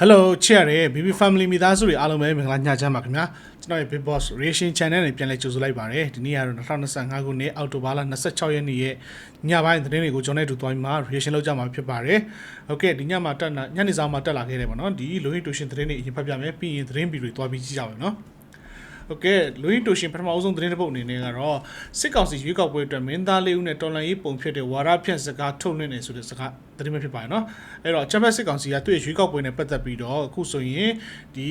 Hello ချစ်ရတဲ့ BB Family မိသားစုတွေအားလုံးပဲမင်္ဂလာညချမ်းပါခင်ဗျာကျွန်တော်ရဲ့ Big Boss Reaction Channel နဲ့ပြန်လည်ကြိုဆိုလိုက်ပါတယ်ဒီနေ့ကတော့2025ခုနှစ်အောက်တိုဘာလ26ရက်နေ့ရဲ့ညပိုင်းသတင်းတွေကိုကျွန်တော်နဲ့အတူသွားပြီးမှ reaction လုပ်ကြမှာဖြစ်ပါတယ်ဟုတ်ကဲ့ဒီညမှာတက်လာညနေဆောင်မှာတက်လာခဲ့တယ်ပေါ့နော်ဒီလိုဟိတိုရှင်သတင်းတွေအရင်ဖတ်ပြမယ်ပြီးရင်သတင်းဗီဒီယိုတွေသွားပြီးကြည့်ကြပါမယ်နော် ဟုတ်ကဲ့လူရီတိုရှင်ပထမအဆုံးသတင်းတစ်ပုဒ်အနေနဲ့ကတော့စစ်ကောင်စီရွေးကောက်ပွဲအတွက်မင်းသားလေးဦးနဲ့တော်လန်ရေးပုံဖြစ်တဲ့ဝါရဖြန့်စကားထုတ်လွှင့်နေဆိုတဲ့စကားသတင်းပဲဖြစ်ပါတယ်နော်အဲ့တော့ချမ်ပက်စစ်ကောင်စီကသူ့ရဲ့ရွေးကောက်ပွဲနဲ့ပတ်သက်ပြီးတော့အခုဆိုရင်ဒီ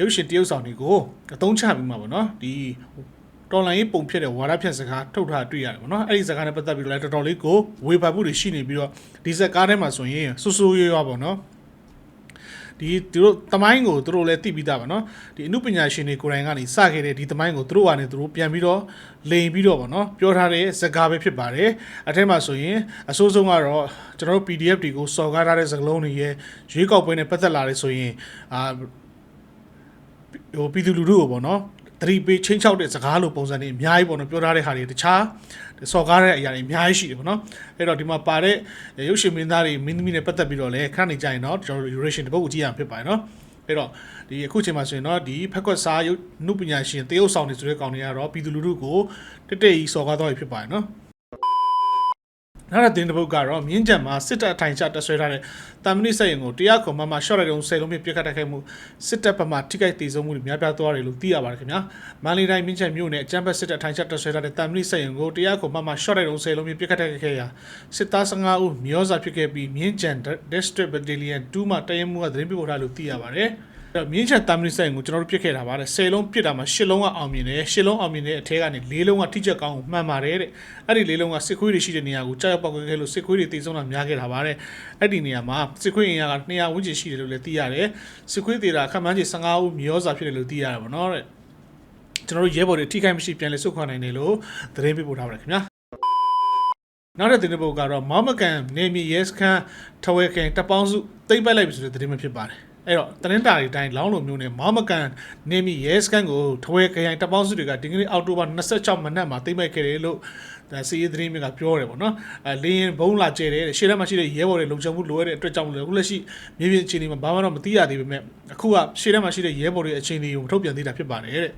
ရုပ်ရှင်တရုပ်ဆောင်တွေကိုအသုံးချပြီးမှာပေါ့နော်ဒီတော်လိုင်းရေးပုံဖြစ်တဲ့ဝါဒဖြန့်စကားထုတ်ထားတွေ့ရတယ်ပေါ့နော်အဲ့ဒီစကားနဲ့ပတ်သက်ပြီးတော့လည်းတော်တော်လေးကိုဝေဖန်မှုတွေရှိနေပြီးတော့ဒီစကားထဲမှာဆိုရင်ဆူဆူရွရွပေါ့နော် ဒီသူတို့တမိုင်းကိုသူတို့လည်းသိပြီးသားပါနော်ဒီအမှုပညာရှင်တွေကိုယ်တိုင်ကနေစခဲ့တဲ့ဒီတမိုင်းကိုသူတို့ကနေသူတို့ပြန်ပြီးတော့လိန်ပြီးတော့ဗောနော်ပြောထားတဲ့စကားပဲဖြစ်ပါတယ်အထက်မှာဆိုရင်အစိုးဆုံးကတော့ကျွန်တော်တို့ PDF တွေကိုစော်ကားထားတဲ့စကားလုံးတွေရဲ့ရွေးကောက်ပွဲနဲ့ပတ်သက်လာတယ်ဆိုရင်အာဟိုပြည်သူလူထုကိုဗောနော် သတိပေးချင်းချောက်တဲ့စကားလိုပုံစံတွေအများကြီးပေါ့နော်ပြောထားတဲ့ဟာတွေတခြားစော်ကားတဲ့အရာတွေအများကြီးရှိတယ်ပေါ့နော်အဲ့တော့ဒီမှာပါတဲ့ရုပ်ရှင်မင်းသားတွေမင်းသမီးတွေပတ်သက်ပြီးတော့လည်းခဏနေကြရင်တော့ကျွန်တော်တို့ duration တစ်ပုတ်ကိုကြည့်ရမှာဖြစ်ပါတယ်နော်အဲ့တော့ဒီအခုချိန်မှာဆိုရင်တော့ဒီဖက်ကွက်စားရုပ်နုပညာရှင်တရုပ်ဆောင်တွေဆိုတဲ့ကောင်တွေကတော့ပြည်သူလူထုကိုတက်တက်ကြီးစော်ကားတော့ဖြစ်ပါတယ်နော် နောက်တဲ့တင်တစ်ပုတ်ကတော့မြင်းကြံမှာစစ်တပ်အထိုင်ချတက်ဆွဲထားတဲ့တာမဏိစက်ရင်ကိုတရားခွန်မမရှော့ရိုက်တုံးဆယ်လုံးပြပြတ်ခတ်တိုက်ခိုက်မှုစစ်တပ်ဘက်မှထိခိုက်ဒေဆုံးမှုတွေများပြားသွားတယ်လို့သိရပါတယ်ခင်ဗျာမန္တလေးတိုင်းမြင်းကြံမြို့နယ်အကြမ်းဖက်စစ်တပ်အထိုင်ချတက်ဆွဲထားတဲ့တာမဏိစက်ရင်ကိုတရားခွန်မမရှော့ရိုက်တုံးဆယ်လုံးပြပြတ်ခတ်တိုက်ခိုက်ခဲ့ရာစစ်သား15ဦးမျောစာဖြစ်ခဲ့ပြီးမြင်းကြံ District Battalion 2မှတရင်မှုကသတင်းပေးပို့ထားလို့သိရပါတယ်အဲ့ တော့မြင်းချံတာမဏိဆိုင်ကိုကျွန်တော်တို့ပြစ်ခဲ့တာပါတဲ့10လုံးပြစ်တာမှာ10လုံးကအောင်မြင်တယ်10လုံးအောင်မြင်တဲ့အထက်ကနေ4လုံးကထိချက်ကောင်းကိုမှန်ပါတယ်တဲ့အဲ့ဒီ4လုံးကစစ်ခွေးတွေရှိတဲ့နေရာကိုကြောက်ပောက်ခဲ့လို့စစ်ခွေးတွေတိတ်ဆုံးတာများခဲ့တာပါတဲ့အဲ့ဒီနေရာမှာစစ်ခွေးအင်အားက200ဝန်းကျင်ရှိတယ်လို့လည်းသိရတယ်စစ်ခွေးသေးတာခန့်မှန်းခြေ15ဦးမျောစာဖြစ်တယ်လို့သိရတယ်ပေါ့နော်တဲ့ကျွန်တော်တို့ရဲဘော်တွေထိခိုက်မရှိပြန်လဲစုခွာနိုင်တယ်လို့သတင်းပေးပို့ထားပါတယ်ခင်ဗျာနောက်တဲ့သတင်းပုတ်ကတော့မောင်မကန်နေမီရဲစခန်းထဝဲခင်တပ်ပေါင်းစုတိမ့်ပိုက်လိုက်ပြီဆိုတဲ့သတင်းပဲဖြစ်ပါတယ် အဲ့တော့သတင်းတာတွေတိုင်းလောင်းလိုမျိုးနဲ့မောင်မကန်နေမီရဲစခန်းကိုထဝဲခရိုင်တပ်ပေါင်းစုတွေကဒီကနေ့အောက်တိုဘာ26မနက်မှာတိမ့်ပိုက်ခဲ့တယ်လို့ဒါစီးရီးသတင်းတွေကပြောတယ်ပေါ့နော်အဲလင်းရင်ဘုံလာကျဲတယ်ရှေ့ထဲမှာရှိတဲ့ရဲဘော်တွေလုံခြုံမှုလိုရတဲ့အတွက်ကြောင့်လည်းအခုလက်ရှိမြေပြင်အခြေအနေမှာဘာမှတော့မသိရသေးပေမဲ့အခုကရှေ့ထဲမှာရှိတဲ့ရဲဘော်တွေအခြေအနေကိုထုတ်ပြန်သေးတာဖြစ်ပါတယ်တဲ့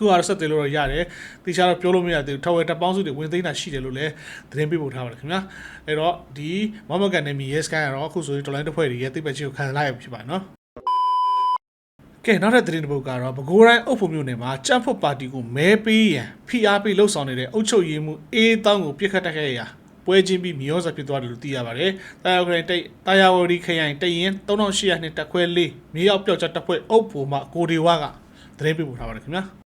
အခုကတော့ဆက်တယ်လို့တော့ရတယ်။တေချာတော့ပြောလို့မရသေးဘူး။ထော်ဝဲတပ်ပေါင်းစုတွေဝင်သိမ်းတာရှိတယ်လို့လည်းသတင်းပေးပို့ထားပါတယ်ခင်ဗျာ။အဲ့တော့ဒီမမကန်နေမီရဲစကန်ကတော့အခုဆိုရင်ဒေါ်လာတစ်ဖွဲ့တွေရဲ့တိတ်ပတ်ချင်းကိုခံလိုက်ရဖြစ်ပါနော်။ကဲနောက်တဲ့သတင်းတစ်ပုဒ်ကတော့ပဲခူးတိုင်းအုပ်ဖို့မြို့နယ်မှာကြက်ဖွတ်ပါတီကိုမဲပေးရန် PRP လှုပ်ဆောင်နေတဲ့အုပ်ချုပ်ရေးမှုအေးတောင်းကိုပြစ်ခတ်တက်ခဲ့ရာပွဲချင်းပြီးမြေဩဇာဖြစ်သွားတယ်လို့သိရပါတယ်။တာယာခရိုင်တိတ်တာယာဝရီခရိုင်တရင်3800နှစ်တက်ခွဲလေးမြေရောက်ပျောက်ချက်တက်ဖွဲ့အုပ်ဖို့မှကိုဒီဝါကသတင်းပေးပို့ထားပါတယ်ခင်ဗျာ။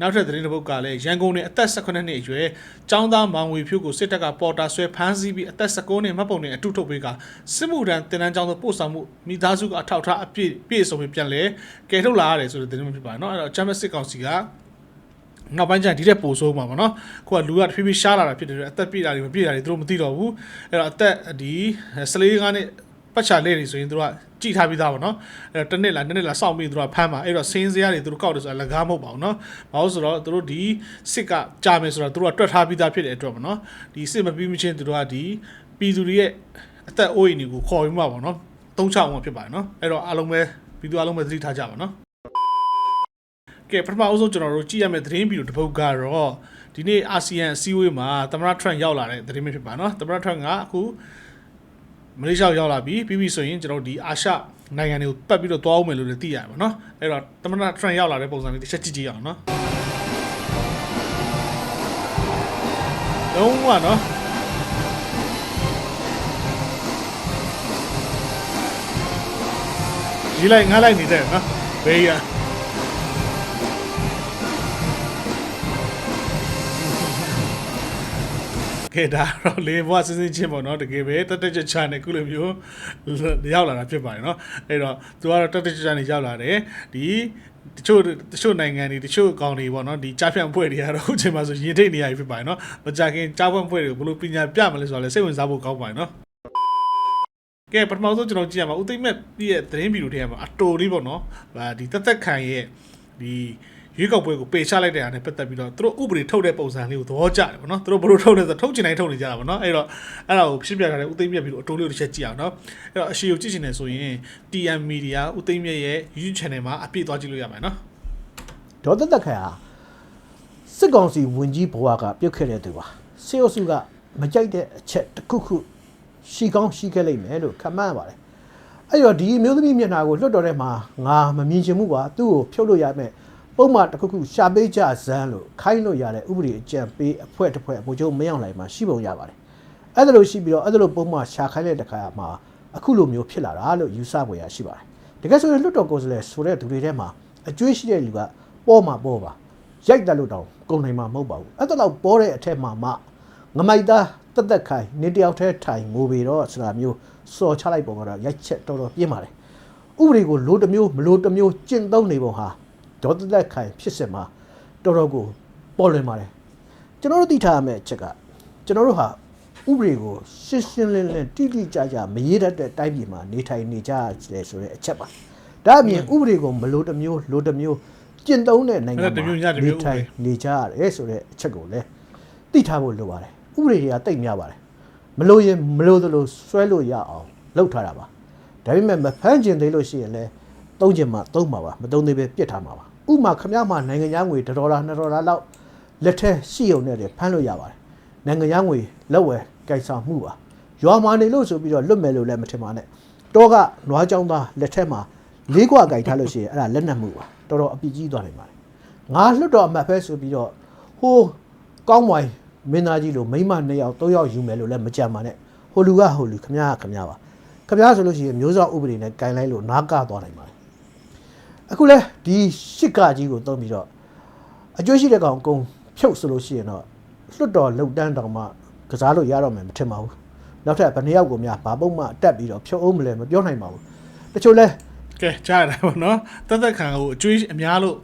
နောက်ထပ်သတင်းတစ်ပုဒ်ကလည်းရန်ကုန်နယ်အသက်18နှစ်အရွယ်ចောင်းသားမောင်ဝေဖြူကိုစစ်တပ်ကပေါ်တာဆွဲဖမ်းဆီးပြီးအသက်19နှစ်မှတ်ပုံနဲ့အတုထုတ်ပေးကစစ်မှုထမ်းတင်တန်းကျောင်းသို့ပို့ဆောင်မှုမိသားစုကအထောက်အထားအပြည့်ပြည့်စုံပြီးပြန်လဲကယ်ထုတ်လာရတယ်ဆိုတဲ့သတင်းမျိုးဖြစ်ပါတယ်เนาะအဲ့တော့ချမ်းမစစ်ကောင်စီကနောက်ပိုင်းကျရင်ဒီတဲ့ပို့ဆိုးမှာပေါ့နော်ခုကလူကတဖြည်းဖြည်းရှားလာတာဖြစ်တယ်အသက်ပြည့်တာတွေမပြည့်တာတွေသူတို့မသိတော့ဘူးအဲ့တော့အသက်ဒီစလေးကားနဲ့ ပတ်ချာလေးတွေဆိုရင်သူတို့ကကြည်ထားပြီးသားပေါ့နော်အဲ့တော့တစ်နှစ်လားနှစ်နှစ်လားစောင့်ပြီးသူတို့ကဖမ်းမှာအဲ့တော့စင်းစရာတွေသူတို့ကောက်တယ်ဆိုတာလက်ကားမဟုတ်ပါဘူးနော်ဘာလို့ဆိုတော့သူတို့ဒီစစ်ကကြာမယ်ဆိုတော့သူတို့ကတွက်ထားပြီးသားဖြစ်တဲ့အတွက်ပေါ့နော်ဒီစစ်မပြီးမချင်းသူတို့ကဒီပြည်သူတွေရဲ့အသက်အိုးအိမ်တွေကိုခေါ်ပြီးမှပေါ့နော်သုံးချအောင်ဖြစ်ပါတယ်နော်အဲ့တော့အားလုံးပဲပြည်သူအားလုံးပဲသတိထားကြပါနော်ကဲပထမအဆုံးကျွန်တော်တို့ကြည့်ရမယ့်သတင်းဗီဒီယိုတစ်ပုဒ်ကတော့ဒီနေ့အာဆီယံအစည်းအဝေးမှာသမ္မတထရန့်ရောက်လာတဲ့သတင်းပဲဖြစ်ပါနော်သမ္မတထရန့်ကအခု မလေးရှားရောက်လာပြီပြီးပြီဆိုရင်ကျွန်တော်တို့ဒီအာရှနိုင်ငံတွေကိုပတ်ပြီးတော့တွားအောင်မယ်လို့လည်းသိရတယ်ပေါ့နော်အဲ့တော့သမ္မတထရန့်ရောက်လာတဲ့ပုံစံလေးတစ်ချက်ကြည့်ကြည့်အောင်နော်လုံးဝနော်ကြီးလိုက်ငါလိုက်နေတယ်နော်ဘေးရ ကဲဒါတော့လေဘွားစင်းစင်းချင်းပေါ့နော်တကယ်ပဲတက်တက်ကြွချာနဲ့ခုလိုမျိုးရောက်လာတာဖြစ်ပါတယ်နော်အဲ့တော့သူကတော့တက်တက်ကြွချာနဲ့ရောက်လာတယ်ဒီတချို့တချို့နိုင်ငံတွေတချို့အကောင်တွေပေါ့နော်ဒီကြားဖြန့်ဖွဲ့တွေကတော့အခုချိန်မှာဆိုရင်ထိတ်နေရပြီဖြစ်ပါတယ်နော်မကြခင်ကြားဖြန့်ဖွဲ့တွေကိုဘယ်လိုပညာပြမလဲဆိုတော့လည်းစိတ်ဝင်စားဖို့ကောင်းပါတယ်နော်ကဲပထမဆုံးကျွန်တော်ကြည့်ရမှာဦးသိမ့်မဲ့ပြည့်ရဲ့သတင်းဗီဒီယိုထဲမှာအတော်လေးပေါ့နော်ဟာဒီတက်တက်ခံရဲ့ဒီ ရွေးကောက်ပွဲကိုပေချလိုက်တဲ့အားနဲ့ပတ်သက်ပြီးတော့သူတို့ဥပဒေထုတ်တဲ့ပုံစံလေးကိုသဘောကျတယ်ပေါ့နော်သူတို့ဘယ်လိုထုတ်လဲဆိုတော့ထုတ်ချင်တိုင်းထုတ်နေကြတာပေါ့နော်အဲ့တော့အဲ့ဒါကိုဖြစ်ပြထားတဲ့ဥသိမ်းမြတ်ပြီးတော့အတိုးလေးကိုတစ်ချက်ကြည့်အောင်နော်အဲ့တော့အရှိကိုကြည့်ချင်တယ်ဆိုရင် TM Media ဥသိမ်းမြတ်ရဲ့ YouTube channel မှာအပြည့်သွားကြည့်လို့ရမယ်နော်ဒေါ်သက်သက်ခိုင်ဟာစစ်ကောင်စီဝင်ကြီးဘဝကပြုတ်ခဲ့တဲ့သူပါစေအုပ်စုကမကြိုက်တဲ့အချက်တစ်ခုခုရှိကောင်းရှိခဲ့လိမ့်မယ်လို့ခန့်မှန်းရပါတယ်အဲ့တော့ဒီအမျိုးသမီးမျက်နှာကိုလွတ်တော်ထဲမှာငါမမြင်ချင်ဘူးပါသူ့ကိုဖြုတ်လို့ရမယ် ပုံမှန်တစ်ခုခုရှာပေးကြဇန်းလို့ခိုင်းလို့ရတဲ့ဥပဒေအကြံပေးအဖွဲ့တစ်ဖွဲ့အဖို့ချုပ်မရောက်လိုက်မှာရှိပုံရပါတယ်အဲ့ဒါလို့ရှိပြီးတော့အဲ့ဒါလို့ပုံမှန်ရှာခိုင်းတဲ့တခါမှာအခုလိုမျိုးဖြစ်လာတာလို့ယူဆပွေရရှိပါတယ်တကယ်ဆိုရင်လွတ်တော်ကိုယ်စားလှယ်ဆိုတဲ့သူတွေထဲမှာအကျွေးရှိတဲ့လူကပေါ်မှာပေါ်ပါရိုက်တယ်လို့တောင်ကုန်နိုင်မှာမဟုတ်ပါဘူးအဲ့ဒါတော့ပေါ်တဲ့အထက်မှာမှငမိုက်သားတက်တက်ခိုင်နေတယောက်တည်းထိုင်ငိုပေတော့ဆိုတာမျိုးစော်ချလိုက်ပုံကတော့ရိုက်ချက်တော်တော်ပြင်းပါတယ်ဥပဒေကိုလိုတစ်မျိုးမလိုတစ်မျိုးကျင့်သုံးနေပုံဟာ ဒေါ်တက်တက်ခိုင်ဖြစ်စင်မှာတော်တော်ကိုပေါ်လွင်ပါတယ်ကျွန်တော်တို့သိထားရမယ့်အချက်ကကျွန်တော်တို့ဟာဥပဒေကိုရှင်းရှင်းလင်းလင်းတိတိကျကျမရေးတတ်တဲ့တိုင်းပြည်မှာနေထိုင်နေကြရတယ်ဆိုတဲ့အချက်ပါဒါအပြင်ဥပဒေကိုမလိုတစ်မျိုးလိုတစ်မျိုးကျင့်သုံးတဲ့နိုင်ငံအဲ့ဒါတစ်မျိုးညမှာတစ်မျိုးနေထိုင်ဥပဒေနေကြရတယ်ဆိုတဲ့အချက်ကိုလည်းသိထားဖို့လိုပါတယ်ဥပဒေတွေကတိတ်များပါတယ်မလို့ရင်မလို့သလိုဆွဲလို့ရအောင်လုပ်ထားတာပါဒါပေမဲ့မဖမ်းကျင်သေးလို့ရှိရင်လည်း သုံးကျင်မှသုံးပါပါမသုံးသေးပဲပြစ်ထားမှာပါဥပမာခမရမှာနိုင်ငံသားငွေ1ဒေါ်လာ2ဒေါ်လာလောက်လက်ထက်ရှိုံနဲ့တည်းဖမ်းလို့ရပါတယ်နိုင်ငံသားငွေလက်ဝယ်ကြိုက်ဆောင်မှုပါရွာမှာနေလို့ဆိုပြီးတော့လွတ်မယ်လို့လည်းမထင်ပါနဲ့တော့ကနွားကြောင်းသားလက်ထက်မှာလေးကွာကြိုက်ထားလို့ရှိရင်အဲ့ဒါလက်နက်မှုပါတော်တော်အပြစ်ကြီးသွားနိုင်ပါတယ်ငါလွတ်တော်အမှတ်ပဲဆိုပြီးတော့ဟိုးကောင်းမွိုင်မင်းသားကြီးလိုမိန်းမနှစ်ယောက်သုံးယောက်ယူမယ်လို့လည်းမကြံပါနဲ့ဟိုလူကဟိုလူခမရကခမရပါခမရဆိုလို့ရှိရင်မျိုးစောဥပဒေနဲ့ကင်လိုက်လို့နားကသွားနိုင်ပါတယ် အခုလဲဒီရှစ်ကကြီးကိုသုံးပြီးတော့အကျွေးရှိတဲ့ကောင်အကုန်ဖြုတ်ဆိုလို့ရှိရင်တော့လွတ်တော်လုံတန်းတောင်မှကစားလို့ရတော့မယ်မထင်ပါဘူးနောက်ထပ်ဘယ်နှစ်ယောက်ကိုများဘာပုံမှတက်ပြီးတော့ဖြုတ်အောင်မလဲမပြောနိုင်ပါဘူးတချို့လဲကဲကြားရတာပေါ့နော်တက်တက်ခံကိုအကျွေးအများလို့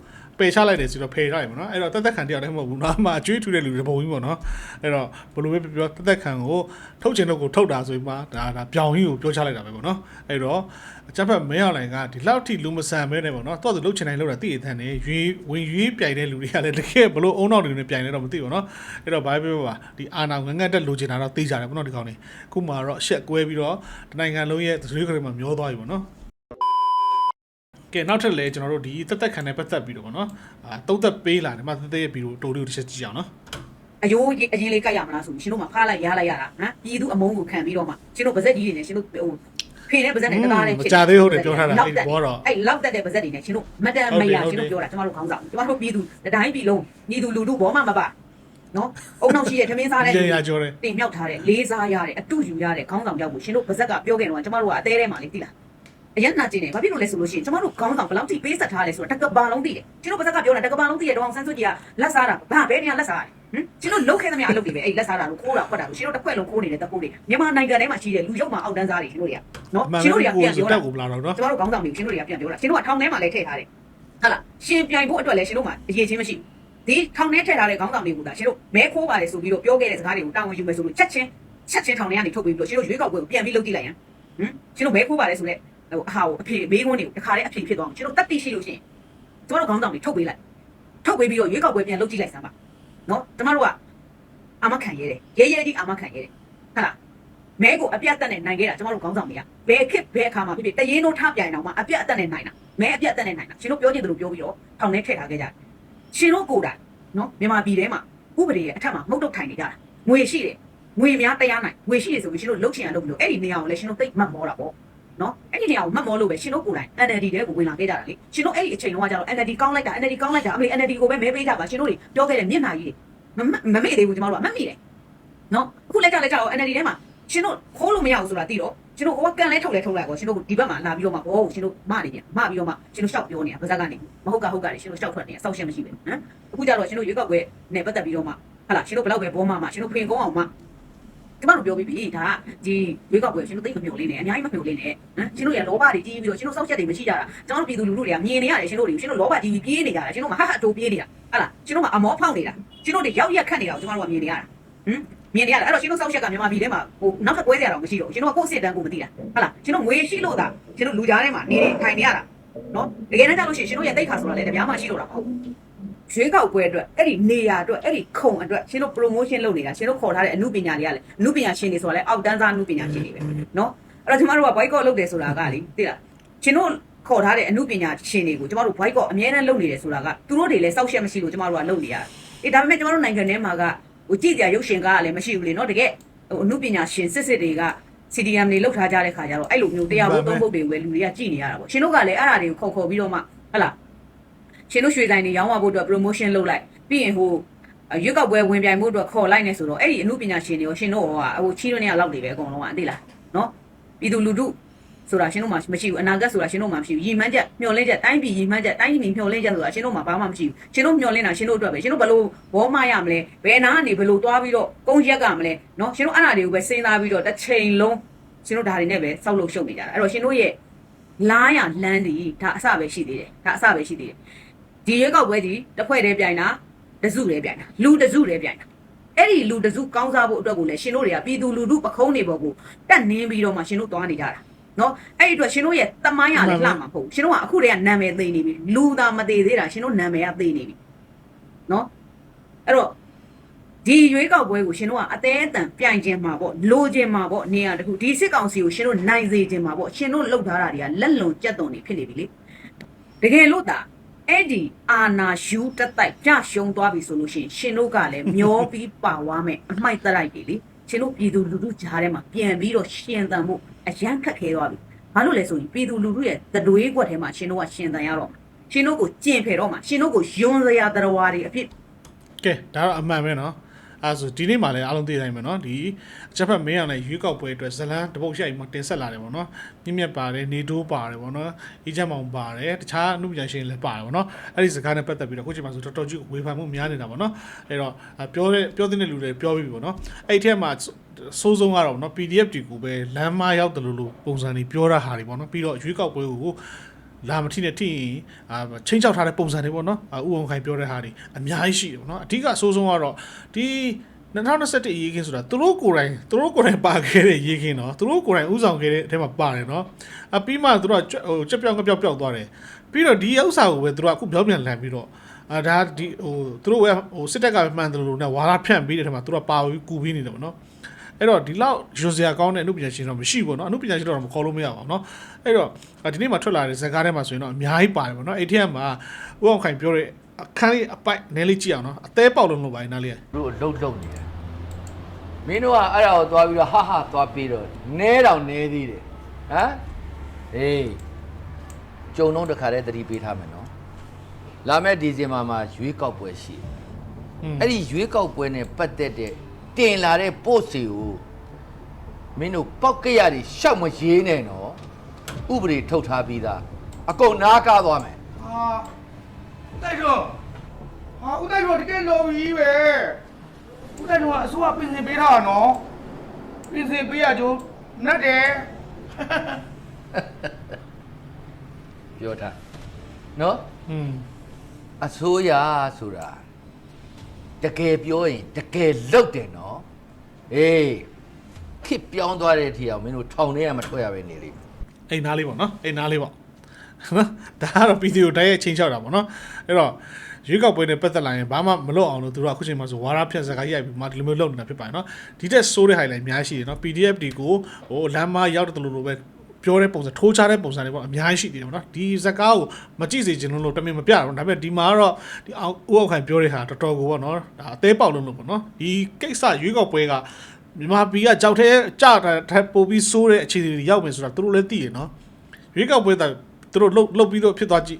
ပေချလိုက်တယ်ဆိုတော့ဖေထားရပေါ့နော်အဲ့တော့တက်တက်ခံတယောက်တည်းမဟုတ်ဘူးနော်အမှအကျွေးထူတဲ့လူတွေပုံကြီးပေါ့နော်အဲ့တော့ဘယ်လိုပဲပြောပြောတက်တက်ခံကိုထုတ်ချင်တော့ကိုထုတ်တာဆိုပြီးမှဒါဒါပြောင်ကြီးကိုပြောချလိုက်တာပဲပေါ့နော်အဲ့တော့အချက်ဖက်မင်းအောင်လိုင်ကဒီလောက်ထိလူမဆန်မဲနေပေါ့နော်တော့သူလှုပ်ချင်တိုင်းလှုပ်တာတည်အထန်နေရွေးဝင်ရွေးပြိုင်တဲ့လူတွေကလည်းတကယ်ဘလို့အုံနောက်တွေနဲ့ပြိုင်နေတော့မသိဘူးနော်အဲ့တော့ဘာပဲပြောပါဒီအာနာငငတ်တက်လိုချင်တာတော့သိကြတယ်ပေါ့နော်ဒီကောင်နေခုမှတော့ရှက်ကွဲပြီးတော့တနိုင်ငံလုံးရဲ့သတိကလေးမှာမျောသွားပြီပေါ့နော် ကဲနောက်ထပ်လည်းကျွန်တော်တို့ဒီတက်တက်ခံနဲ့ပတ်သက်ပြီးတော့ဗောနော်အာတုတ်သက်ပေးလာတယ်မတက်တက်ရဲ့ဗီဒီယိုတိုလေးကိုတစ်ချက်ကြည့်အောင်နော်အယိုးအရင်လေးကတ်ရမလားဆိုရှင်တို့မှဖားလိုက်ရလိုက်ရတာဟမ်ပြည်သူအမုန်းကိုခံပြီးတော့မှရှင်တို့ဗဇက်ကြီးတွေနဲ့ရှင်တို့ဟိုဖေနဲ့ဗဇက်နဲ့တသားနဲ့မကြသေးဟုတ်တယ်ပြောထားတာအဲ့ဒီဘောတော့အဲ့လောက်တက်တဲ့ဗဇက်တွေနဲ့ရှင်တို့မတန်မရရှင်တို့ပြောတာကျမတို့ခေါင်းဆောင်ကျမတို့ပြည်သူတိုင်းပြည်လုံးပြည်သူလူထုဘောမှမပါနော်အုံနောက်ရှိတဲ့ထမင်းစားတဲ့ရရကြောတယ်တင်မြောက်ထားတဲ့လေးစားရတဲ့အတူယူရတဲ့ခေါင်းဆောင်ရောက်ကိုရှင်တို့ဗဇက်ကပြောခဲ့တော့ကျမတို့ကအသေးထဲမှာလေးသိလား အရက်နာကျင်တယ်ဘာဖြစ်လို့လဲဆိုလို့ရှိရင်ကျမတို့ခေါင်းဆောင်ဘယ်လောက်ထိပေးဆက်ထားလဲဆိုတော့တကဘာလုံးသိတယ်ရှင်တို့ဗဇက်ကပြောတာတကဘာလုံးသိတယ်တော့အောင်ဆန်းစုကြည်ကလက်စားတာဘာဘဲနေရလက်စားတယ်ဟင်ရှင်တို့လုတ်ခဲ့သမျှအလုပ်တွေပဲအဲ့လက်စားတာလို့ခိုးတာဖွက်တာလို့ရှင်တို့တစ်ခွက်လုံးခိုးနေတဲ့တပုတ်တွေမြန်မာနိုင်ငံထဲမှာရှိတဲ့လူရုပ်မှာအောက်တန်းစားတွေရှင်တို့တွေကနော်မှန်ရှင်တို့တတွေကယ်ပြန်ကိုပြောတက်တာကိုမလာတော့နော်ကျမတို့ခေါင်းဆောင်တွေရှင်တို့တွေကပြန်ပြောတာရှင်တို့ကထောင်ထဲမှာလည်းထည့်ထားတယ်ဟာလားရှင်ပြိုင်ဖို့အတွက်လည်းရှင်တို့မှာအရေးချင်းမရှိဒီထောင်ထဲထည့်ထားတဲ့ခေါင်းဆောင်တွေကိုဒါရှင်တို့မဲခိုးပါတယ်ဆိုပြီးတော့ပြောခဲ့တဲ့စကားတွေကိုတာဝန်ယူမယ်ဆိုလို့ချက်ချင်းချက်ချင်းထောင်ထဲကနေထုတ်ပြီးတော့ရှင်တို့ရွေးကောက်ပွဲကိုပြန်ပြီးလုပ်ကြည့်လိုက်ရန်ဟင်ရှင်တို့မဲခိုးပါတယ်ဆိုတော့ ဟိုအဟာကိုအဖေမေးခွန်းတွေကိုတခါတည်းအဖေဖြစ်သွားအောင်ရှင်တို့တက်တိရှိလို့ရှိရင်ကျမတို့ခေါင်းဆောင်တွေထုတ်ပေးလိုက်ထုတ်ပေးပြီးတော့ရွေးကောက်ပွဲပြန်လုပ်ကြည့်လိုက်စမ်းပါနော်ကျမတို့ကအာမခံရဲတယ်ရဲရဲကြီးအာမခံရဲတယ်ဟာလားမဲကိုအပြတ်တက်နဲ့နိုင်ခဲ့တာကျမတို့ခေါင်းဆောင်တွေကဘယ်ခစ်ဘယ်အခါမှာဖြစ်ဖြစ်တရင်တို့ထပြိုင်တော့မှအပြတ်အတက်နဲ့နိုင်တာမဲအပြတ်အတက်နဲ့နိုင်တာရှင်တို့ပြောချင်တယ်လို့ပြောပြီးတော့ထောင်ထဲထည့်ထားခဲ့ကြတယ်ရှင်တို့ကိုယ်တိုင်နော်မြန်မာပြည်ထဲမှာဥပဒေရဲ့အထက်မှာမှုတ်တုတ်ထိုင်နေကြတာငွေရှိတယ်ငွေများတရားနိုင်ငွေရှိတယ်ဆိုပြီးရှင်တို့လှုပ်ချင်ရလုပ်ပြီးတော့အဲ့ဒီနေရာကိုလည်းရှင်တို့သိမ့်မှတ်မောတာပေါ့ နော်အဲ့ဒီနေရာကိုမှတ်မောလို့ပဲရှင်တို့ကိုယ်တိုင် NLD တဲ့ကိုဝင်လာခဲ့ကြတာလေရှင်တို့အဲ့ဒီအချိန်တုန်းကကျတော့ NLD ကောင်းလိုက်တာ NLD ကောင်းလိုက်တာအမေ NLD ကိုပဲမဲပေးကြပါရှင်တို့တွေပြောခဲ့တဲ့မျက်နှာကြီးတွေမမမေ့သေးဘူးကျမတို့ကမမေ့တယ်နော်အခုလည်းကြောက်လည်းကြောက် NLD ထဲမှာရှင်တို့ခိုးလို့မရဘူးဆိုတာသိတော့ရှင်တို့ဟိုကကန်လဲထုတ်လဲထုတ်လိုက်ကောရှင်တို့ဒီဘက်မှာလာပြီးတော့မှဘောရှင်တို့မနေပြန်မပြီးတော့မှရှင်တို့ရှောက်ပြောနေတာဗဇက်ကနေမဟုတ်ကဟုတ်ကလေရှင်တို့ရှောက်ထွက်နေအဆောက်ရှင်းမရှိပဲနော်အခုကျတော့ရှင်တို့ရွေးကောက်ပွဲနဲ့ပတ်သက်ပြီးတော့မှဟာလားရှင်တို့ဘယ်လောက်ပဲဘောမှမှရှင်တို့ဖင်ကုန်းအောင်မှ ကျမတို့ပြောပြီးပြီဒါကဒီရွေးကောက်ပွဲရှင်တို့သိမမျှော်လင်းနေအများကြီးမမျှော်လင်းနဲ့နော်ရှင်တို့ရလောဘတွေကြီးပြီးတော့ရှင်တို့စောက်ချက်တွေမရှိကြတာကျွန်တော်တို့ပြည်သူလူထုတွေကမြင်နေရတယ်ရှင်တို့တွေရှင်တို့လောဘကြီးပြီးပြေးနေကြတာရှင်တို့မှာဟဟအတိုးပြေးနေတာဟာလားရှင်တို့မှာအမောဖောက်နေတာရှင်တို့တွေရောက်ရက်ခတ်နေတာကိုကျွန်တော်တို့ကမြင်နေရတာဟမ်မြင်နေရတယ်အဲ့တော့ရှင်တို့စောက်ချက်ကမြန်မာပြည်ထဲမှာဟိုနောက်ထပ်ကွဲစရာတော့မရှိတော့ဘူးရှင်တို့ကကိုယ့်စစ်တမ်းကိုမသိတာဟုတ်လားရှင်တို့ငွေရှိလို့သာရှင်တို့လူကြားထဲမှာနေနေထိုင်နေရတာနော်တကယ်တမ်းကျလို့ရှိရင်ရှင်တို့ရဲ့တိတ်ခါဆိုတာလည်းတပြားမှရှိလို့တာမဟုတ်ဘူး ရွေးကောက်ပွဲအတွက်အဲ့ဒီနေရာအတွက်အဲ့ဒီခုံအတွက်ရှင်တို့ promotion လုပ်နေတာရှင်တို့ခေါ်ထားတဲ့အမှုပညာတွေကလည်းအမှုပညာရှင်တွေဆိုတာလည်းအောက်တန်းစားအမှုပညာရှင်တွေပဲနော်အဲ့တော့ကျမတို့က boycott လုပ်တယ်ဆိုတာကလေသိလားရှင်တို့ခေါ်ထားတဲ့အမှုပညာရှင်တွေကိုကျမတို့ boycott အများနဲ့လုပ်နေတယ်ဆိုတာကသူတို့တွေလည်းစောက်ရှက်မရှိလို့ကျမတို့ကလုပ်နေရတာအေးဒါပေမဲ့ကျမတို့နိုင်ငံထဲမှာကဟိုကြည့်ကြရုပ်ရှင်ကားကလည်းမရှိဘူးလေနော်တကယ်ဟိုအမှုပညာရှင်စစ်စစ်တွေက CDM တွေလောက်ထားကြတဲ့ခါကျတော့အဲ့လိုမျိုးတရားဘုတ်သုံးဘုတ်တွေပဲလူတွေကကြည်နေရတာပေါ့ရှင်တို့ကလည်းအဲ့ဒါတွေကိုခေါ်ခေါ်ပြီးတော့မှဟဟလား ရှင်တို့ရွှေဆိုင်တွေရောင်းရဖို့အတွက် promotion လုပ်လိုက်ပြီးရင်ဟိုရွက်ကောက်ပွဲဝင်ပြိုင်မှုအတွက်ခေါ်လိုက်နေဆိုတော့အဲ့ဒီအမှုပညာရှင်တွေရောရှင်တို့ဟိုဟိုချီးလို့နေရလောက်နေပဲအကုန်လုံးကသိလားနော်ပြည်သူလူထုဆိုတာရှင်တို့မှမရှိဘူးအနာဂတ်ဆိုတာရှင်တို့မှမရှိဘူးရီမှန်းချက်မျှော်လင့်ချက်တိုင်းပြည်ရီမှန်းချက်တိုင်းပြည်မျှော်လင့်ချက်ဆိုတာရှင်တို့မှဘာမှမရှိဘူးရှင်တို့မျှော်လင့်တာရှင်တို့အတွက်ပဲရှင်တို့ဘယ်လိုဘောမရမလဲဘယ်နာကနေဘယ်လိုသွားပြီးတော့ကုန်းရက်ကမလဲနော်ရှင်တို့အဲ့ဒါတွေကိုပဲစဉ်းစားပြီးတော့တစ်ချိန်လုံးရှင်တို့ဒါတွေနဲ့ပဲစောက်လို့ရှုပ်နေကြတာအဲ့တော့ရှင်တို့ရဲ့လားရလန်းဒီဒါအစပဲရှိသေးတယ်ဒါအစပဲရှိသေးတယ် ဒီရွေးကောက်ပွဲဒီတစ်ဖွဲ့တည်းပြိုင်တာတစုတည်းပြိုင်တာလူတစုတည်းပြိုင်တာအဲ့ဒီလူတစုကောင်းစားဖို့အတွက်ကိုလည်းရှင်တို့တွေကပြည်သူလူထုပခုံးနေပေါ်ကိုတက်နင်းပြီးတော့မှရှင်တို့သွားနေကြတာနော်အဲ့ဒီအတွက်ရှင်တို့ရဲ့တမိုင်းရလည်းလှမှာမဟုတ်ဘူးရှင်တို့ကအခုတည်းကနာမည်သိနေပြီလူသာမသေးသေးတာရှင်တို့နာမည်ကသိနေပြီနော်အဲ့တော့ဒီရွေးကောက်ပွဲကိုရှင်တို့ကအသေးအတန်ပြိုင်ခြင်းမှာပေါ့လိုခြင်းမှာပေါ့နေရာတခုဒီစစ်ကောင်စီကိုရှင်တို့နိုင်စေခြင်းမှာပေါ့ရှင်တို့လှုပ်ထားတာတွေကလက်လွန်ကြက်သွန်နေဖြစ်နေပြီလေတကယ်လို့ဒါ အဲ့ဒီအာနာယူတတိုက်ကြရှုံသွားပြီဆိုလို့ရှိရင်ရှင်တို့ကလည်းမျောပြီးပါဝါမယ်အမိုက်တလိုက်တွေလေရှင်တို့ပြည်သူလူထုကြားထဲမှာပြန်ပြီးတော့ရှင်သန်မှုအရန်ခက်ခဲသွားပြီဘာလို့လဲဆိုရင်ပြည်သူလူထုရဲ့တတွေးကွက်ထဲမှာရှင်တို့ကရှင်သန်ရတော့ရှင်တို့ကိုကျင့်ဖယ်တော့မှာရှင်တို့ကိုယွန်းစရာတရားတွေအဖြစ်ကဲဒါတော့အမှန်ပဲနော် အဲဆိုဒီနေ့မှလည်းအားလုံးသိနိုင်မယ်เนาะဒီအချက်ဖက်မင်းအောင်နဲ့ရွေးကောက်ပွဲအတွက်ဇလန်းတပုတ်ရှိုက်မှာတင်ဆက်လာတယ်ပေါ့เนาะမြင့်မြတ်ပါတယ်နေတိုးပါတယ်ပေါ့เนาะအေးချက်မောင်ပါတယ်တခြားအမှုပညာရှင်လည်းပါတယ်ပေါ့เนาะအဲ့ဒီစကားနဲ့ပတ်သက်ပြီးတော့ခုချိန်မှာဆိုတော်တော်ကြီးဝေဖန်မှုများနေတာပေါ့เนาะအဲ့တော့ပြောတဲ့ပြောတဲ့လူတွေပြောပြီးပြီပေါ့เนาะအဲ့ဒီထက်မှာစိုးဆုံးကတော့เนาะ PDF တီကိုပဲလမ်းမရောက်တယ်လို့လို့ပုံစံတွေပြောတာဟာတွေပေါ့เนาะပြီးတော့ရွေးကောက်ပွဲကို လာမထိနဲ့ထိရင်အာချင်းချောက်ထားတဲ့ပုံစံတွေပေါ့နော်အာဥအောင်ခိုင်ပြောတဲ့ဟာတွေအများကြီးရှိတယ်ပေါ့နော်အဓိကအဆိုးဆုံးကတော့ဒီ2021ရေးခင်းဆိုတာသူတို့ကိုယ်တိုင်သူတို့ကိုယ်တိုင်ပါခဲ့တဲ့ရေးခင်းနော်သူတို့ကိုယ်တိုင်ဥဆောင်ခဲ့တဲ့အထဲမှာပါတယ်နော်အပြီးမှသူတို့ကဟိုကြက်ပြောင်းကြက်ပြောင်းပြောက်သွားတယ်ပြီးတော့ဒီဥစ္စာကိုပဲသူတို့ကအခုပြောင်းပြန်လန်ပြီးတော့အာဒါဒီဟိုသူတို့ကဟိုစစ်တပ်ကမှန်တယ်လို့နဲ့ဝါရဖြန့်ပြီးတဲ့ထဲမှာသူတို့ကပါပြီးကူပြီးနေတယ်ပေါ့နော် အဲ့တော့ဒီလောက်ယူစရာကောင်းတဲ့အမှုပညာရှင်တော့မရှိဘူးเนาะအမှုပညာရှင်တော့မခေါ်လို့မရပါဘူးเนาะအဲ့တော့ဒီနေ့မှာထွက်လာတဲ့ဇာတ်ကားထဲမှာဆိုရင်တော့အများကြီးပါတယ်ပေါ့เนาะအဲ့ဒီထဲမှာဥအောင်ခိုင်ပြောတဲ့အခန်းလေးအပိုက်နည်းလေးကြည့်အောင်เนาะအသေးပေါက်လုံးလို့ပါနားလေး တို့အလုတ်လုတ်နေတယ်မင်းတို့ကအဲ့ဒါကိုသွားပြီးတော့ဟာဟာသွားပြီးတော့နဲတော့နဲသေးတယ်ဟမ်အေးကြုံတော့တခါတည်းသတိပေးထားမယ်နော်လာမယ့်ဒီဇင်ဘာမှာရွေးကောက်ပွဲရှိတယ် အဲ့ဒီရွေးကောက်ပွဲနဲ့ပတ်သက်တဲ့ တင်လာတဲ့ပို့စီကိုမင်းတို့ပောက်ကရတွေရှောက်မရေးနဲ့နော်ဥပဒေထုတ်ထားပြီးသားအကုန်နားကားသွားမယ်ဟာတိုက်တော့ဟာဦးတိုက်တော့တကယ်လော်ကြီးပဲဦးတိုက်တော့အစိုးရပြင်ဆင်ပေးထားတာနော်ပြင်ဆင်ပေးရကြိုးနတ်တယ်ပြောထားနော်อืม အစိုးရဆိုတာ တကယ်ပြောရင်တကယ်လောက်တယ်နော်အေးခစ်ပြောင်းသွားတဲ့အထိအောင်မင်းတို့ထောင်ထဲကမထွက်ရပဲနေလိမ့်မယ်အိမ်သားလေးပေါ့နော်အိမ်သားလေးပေါ့နော်ဒါကတော့ဗီဒီယိုတိုင်းရဲ့အချိန်ချောက်တာပေါ့နော်အဲ့တော့ရွေးကောက်ပွဲနဲ့ပတ်သက်လာရင်ဘာမှမလုပ်အောင်လို့သူတို့ကအခုချိန်မှာဆိုဝါရဖြန့်စကားရိုက်ပြီးမှဒီလိုမျိုးလုပ်နေတာဖြစ်ပါတယ်နော်ဒီတက်ဆိုးတဲ့ highlight အများကြီးရှိတယ်နော် PDF တွေကိုဟိုလမ်းမရောက်တဲ့လိုလိုပဲ ပြောတဲ့ပုံစံထိုးချတဲ့ပုံစံတွေပေါ့အများကြီးရှိသေးတယ်ပေါ့နော်ဒီဇကားကိုမကြည့်စေချင်လို့လို့တမင်မပြတော့ဒါပေမဲ့ဒီမှာကတော့ဒီအောင်ဥအောင်ခိုင်ပြောတဲ့ဟာတော်တော်ကိုပေါ့နော်ဒါအသေးပေါက်လုံးလို့ပေါ့နော်ဒီကိစ္စရွေးကောက်ပွဲကမြန်မာပြည်ကကြောက်တဲ့ကြတာထပ်ပို့ပြီးစိုးတဲ့အခြေအနေတွေရောက်မယ်ဆိုတာသူတို့လည်းသိရနော်ရွေးကောက်ပွဲတာသူတို့လှုပ်လှုပ်ပြီးတော့ဖြစ်သွားကြည့်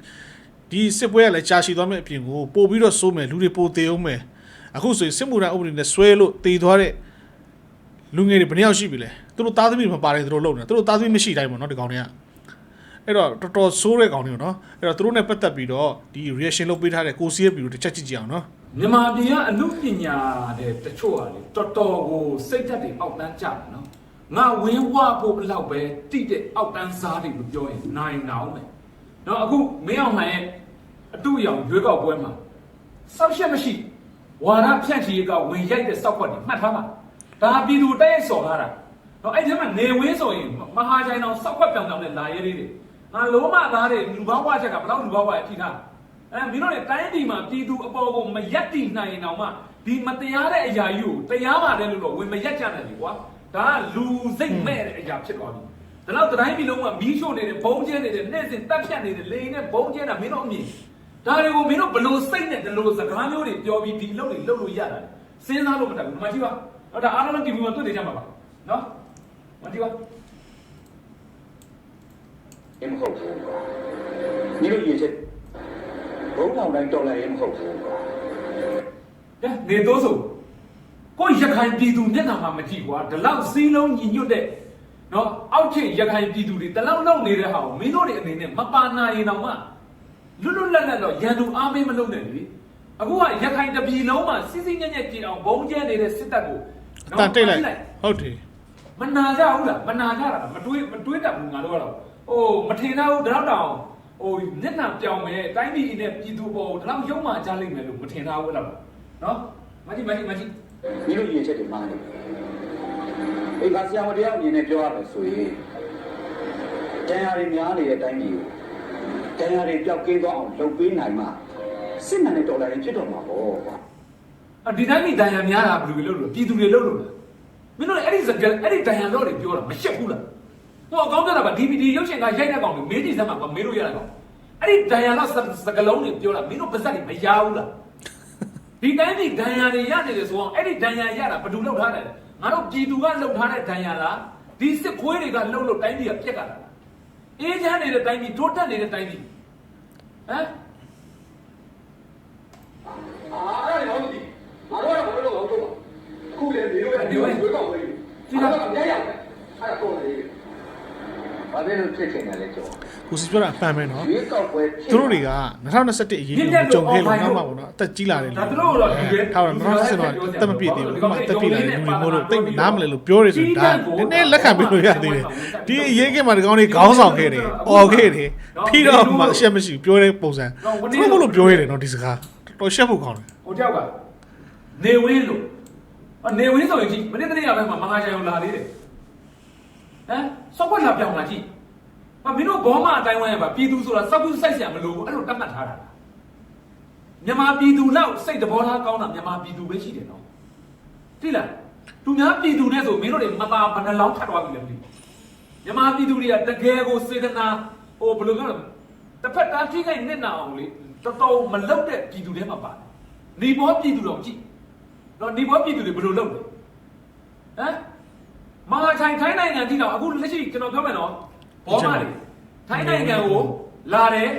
ဒီစစ်ပွဲကလည်းကြာရှည်သွားမယ့်အပြင်ကိုပို့ပြီးတော့စိုးမယ်လူတွေပိုသေးအောင်မယ်အခုဆိုရင်စစ်မှုထမ်းဥပဒေနဲ့ဆွဲလို့တည်သွားတဲ့လူငယ်တွေဘယ်နှယောက်ရှိပြီလဲ သူတို့သားသမီးတွေမပါတယ်သူတို့လုံနေသူတို့သားသမီးမရှိတိုင်းပေါ့နော်ဒီကောင်တွေကအဲ့တော့တော်တော်ဆိုးတဲ့ကောင်တွေပေါ့နော်အဲ့တော့သူတို့နဲ့ပတ်သက်ပြီးတော့ဒီ reaction လုပ်ပေးထားတဲ့ကိုစီရဲ့ဗီဒီယိုတစ်ချက်ကြည့်ကြည့်အောင်နော်မြန်မာပြည်ကအမှုပညာတဲ့တချို့ဟာလေတော်တော်ကိုစိတ်ဓာတ်တွေအောက်တန်းကြတယ်နော်ငါဝင်းဝဖို့အလောက်ပဲတိတဲ့အောက်တန်းစားတွေလို့ပြောရင်နိုင်အောင်မယ်နော်အခုမင်းအောင်မှန်ရဲ့အတူရောင်ရွေးကောက်ပွဲမှာစောက်ရှက်မရှိဝါရဖြန့်ချီကဝင်ရိုက်တဲ့စောက်ခွက်တွေမှတ်ထားပါဒါပြည်သူတိုက်ရိုက်စော်ထားတာ နော်အဲ့ဒီမှာနေဝင်းဆိုရင်မဟာချိုင်အောင်စောက်ခွက်ပြောင်ပြောင်နဲ့လာရဲလေးတွေငါလုံးမသားတဲ့လူပေါင်းဝချက်ကဘယ်တော့လူပေါင်းဝအထိထားအဲမင်းတို့လည်းတိုင်းပြည်မှာပြည်သူအပေါ်ကိုမရက်တည်နိုင်ရင်တော့မှဒီမတရားတဲ့အရာကြီးကိုတရားပါတယ်လို့တော့ဝင်မရက်ကြနဲ့လေကွာဒါကလူစိတ်မဲ့တဲ့အရာဖြစ်သွားပြီဒါတော့တိုင်းပြည်လုံးကမီးရှို့နေတယ်ဘုံကျဲနေတယ်နေ့စဉ်တက်ဖြတ်နေတယ်လေနဲ့ဘုံကျဲတာမင်းတို့အမြင်ဒါတွေကိုမင်းတို့ဘလို့စိတ်နဲ့ဒီလိုစကားမျိုးတွေပြောပြီးဒီအလုပ်တွေလုပ်လို့ရတာစဉ်းစားလို့မတတ်ဘူးဒီမှာကြည့်ပါတော့ဒါအားလုံးတီဗီမှာတွေ့နေကြမှာပါနော် မကြည့်ပါ也မဟုတ်ဘူး။你တို့ရင်ချက်ဘုံထောင်တိုင်းတော်လိုက်ရင်မဟုတ်ဘူးကဲနေတော့ဆိုကိုရခိုင်ပြည်သူမျက်နှာမှာမကြည့်ကွာဒီလောက်စီးလုံးညီညွတ်တဲ့နော်အောက်ထစ်ရခိုင်ပြည်သူတွေဒီလောက်လောက်နေတဲ့ဟာကိုမင်းတို့တွေအနေနဲ့မပါနိုင်ရင်တော့မှလွတ်လွတ်လပ်လပ်တော့ရန်သူအားပေးမလုပ်နဲ့လေအခုကရခိုင်တပြည်လုံးမှာစီးစီးညံ့ညံ့ကြည့်အောင်ဘုံကျဲနေတဲ့စစ်တပ်ကိုအတန်တိတ်လိုက်ဟုတ်တယ် မနာကြဘူးလားမနာကြတာလားမတွေးမတွေးတတ်ဘူးငါတို့ကတော့ဟိုမထင်တော့ဘူးတော့တောင်ဟိုမျက်နှာပြောင်းမယ်တိုင်းပြည်နဲ့ပြည်သူပေါ်ဒီလောက်ရုံမှကြလိမ့်မယ်လို့မထင်တော့ဘူးလားနော်မကြည့်မကြည့်မကြည့်။你တို့ရင်ချက်တွေမှားနေတယ်။အေးဘာဆရာမတရားအနေနဲ့ပြောရမယ်ဆိုရင်တရားတွေများနေတဲ့အတိုင်းကြီးကိုတရားတွေပြောက်ကင်းသွားအောင်လုပ်ပေးနိုင်မှစစ်မှန်တဲ့တော်လိုက်ရင်ဖြစ်တော့မှာပေါ့ကွာအဒီတိုင်းဒီဒိုင်ယန်များတာဘယ်လိုလဲလို့ပြည်သူတွေလို့လို့လား မင်းတို့လည်းအဲ့ဒီစကအဲ့ဒီဒိုင်ယန်တော့တွေပြောတာမရှက်ဘူးလားဟိုအကောင်းပြတာပါ DVD ရုပ်ရှင်ကရိုက်တဲ့ကောင်တွေမေးကြည့်စမ်းပါကွာမေးလို့ရတဲ့ကောင်အဲ့ဒီဒိုင်ယန်တော့စကလုံးတွေပြောတာမင်းတို့ပါဇက်တွေမရဘူးလားဒီတိုင်းဒီဒိုင်ယန်တွေရနေတယ်ဆိုအောင်အဲ့ဒီဒိုင်ယန်ရတာဘယ်သူလောက်ထားတယ်ငါတို့ပြည်သူကလောက်ထားတဲ့ဒိုင်ယန်လားဒီစစ်ခွေးတွေကလှုပ်လို့တိုင်းပြည်ကပြက်ကြတာလားအေးချမ်းနေတဲ့တိုင်းပြည်တိုးတက်နေတဲ့တိုင်းပြည်ဟမ်အားရတယ်ဟုတ်ပြီငါတို့ကဘာလို့လုပ်အောင် အခုလေဒီလိုဒီလိုဝေကောက်ဝေးဒီတော့မရရအဲ့ဒါတော့လေဘာဖြစ်လို့ဖြစ်ချင်တယ်လဲကျော်ကိုစီပြောတာအပန်ပဲနော်ရွေးကောက်ပွဲဖြစ်သူတို့တွေက2021အရေးကြီးကိုကြုံခဲ့လို့နောက်မှပေါ့နော်အသက်ကြီးလာတယ်ဒါသူတို့တော့ဒီရဲ့ထားတော့2020တော့အသက်မပြည့်သေးဘူးအခုမှအသက်ပြည့်လာတယ်လူတွေမို့လို့တိတ်နားမလဲလို့ပြောရဆိုရင်ဒါနည်းနည်းလက်ခံပြီးလို့ရသေးတယ်ဒီအရေးကမှာဒီကောင်းလေးခေါင်းဆောင်ခဲ့တယ်អော်ခဲ့တယ်ပြီးတော့မှအရှက်မရှိပြောတဲ့ပုံစံသူတို့ဘလို့ပြောရတယ်နော်ဒီစကားတော်ရှက်ဖို့ကောင်းတယ်ဟိုတယောက်ကနေဝင်းလို့ နေဝင်းဆိုရင်ကြည့်မနေ့တနေ့ကပဲမဟာချိုင်လာသေးတယ်ဟမ်စောက်ခွက်လာပြောင်းလာကြည့်မမင်းတို့ဘောမအတိုင်းဝိုင်းရပါပြည်သူဆိုတာစောက်ကူးစိုက်ဆရာမလို့အဲ့လိုတတ်မှတ်ထားတာမြန်မာပြည်သူလောက်စိတ်တဘောထားကောင်းတာမြန်မာပြည်သူပဲရှိတယ်နော်သိလားသူများပြည်သူနဲ့ဆိုမင်းတို့တွေမပါဘယ်နှလောင်းထပ်သွားပြီလဲမသိဘူးမြန်မာပြည်သူတွေကတကယ်ကိုစေတနာဟိုဘယ်လိုပြောလဲတစ်ဖက်သားထိခိုက်နစ်နာအောင်လေတော်တော်မလုတ်တဲ့ပြည်သူတွေမှာပါတယ်နေဘောပြည်သူတော့ကြည့် တော့နေဘောပြည်သူတွေဘယ်လိုလုပ်လဲဟမ်မဟာချိုင်ထိုင်းနိုင်ငံတိတော့အခုလက်ရှိကျွန်တော်ပြောမယ်နော်ဘောမတွေထိုင်းနိုင်ငံကိုလာတယ်